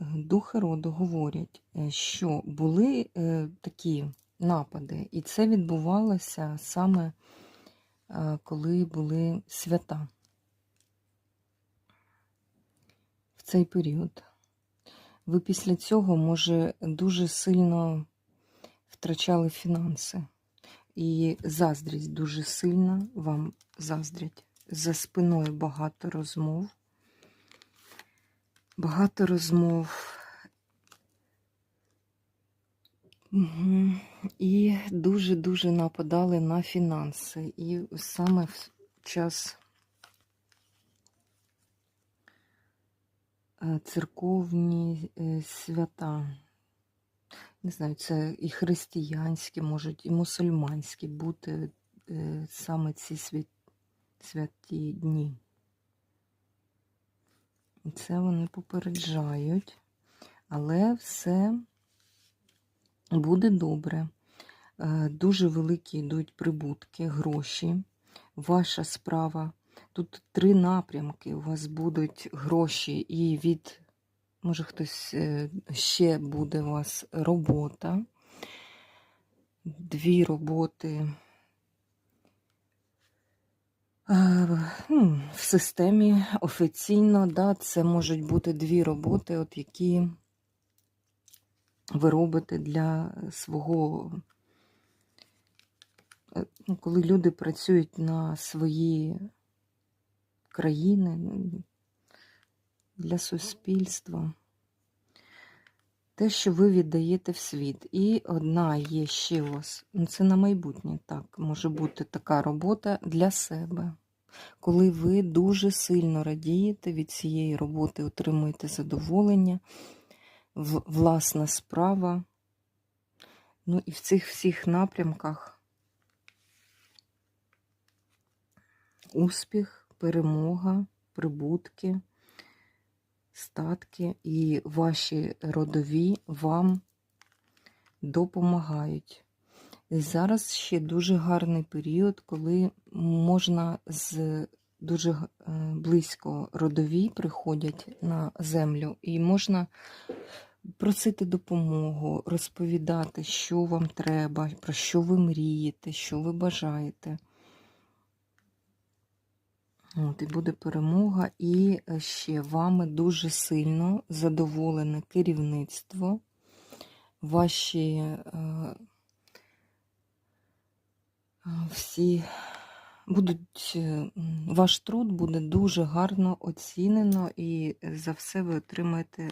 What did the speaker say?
духи роду говорять, е, що були е, такі напади, і це відбувалося саме е, коли були свята в цей період. Ви після цього, може, дуже сильно втрачали фінанси. І заздрість дуже сильно вам заздрять. За спиною багато розмов. Багато розмов. І дуже-дуже нападали на фінанси. І саме в час е, церковні е, свята. Не знаю, це і християнські, можуть, і мусульманські бути е, саме ці свят... святі дні. Це вони попереджають, але все буде добре. Е, Дуже великі йдуть прибутки, гроші. Ваша справа. Тут три напрямки. У вас будуть гроші і від, може, хтось е, ще буде у вас робота. Дві роботи. Е, ну, в системі офіційно, да, це можуть бути дві роботи, от які ви робите для свого, е, ну, коли люди працюють на свої країни, для суспільства. Те, що ви віддаєте в світ. І одна є ще у вас, ну це на майбутнє, так, може бути така робота для себе. Коли ви дуже сильно радієте від цієї роботи, отримуєте задоволення, власна справа. Ну і в цих всіх напрямках успіх, перемога, прибутки, статки і ваші родові вам допомагають. І зараз ще дуже гарний період, коли можна з дуже е, близько родові приходять на землю, і можна просити допомогу, розповідати, що вам треба, про що ви мрієте, що ви бажаєте. От, і буде перемога, і е, ще вами дуже сильно задоволене керівництво, ваші е, е, всі будуть, е, ваш труд буде дуже гарно оцінено, і за все ви отримаєте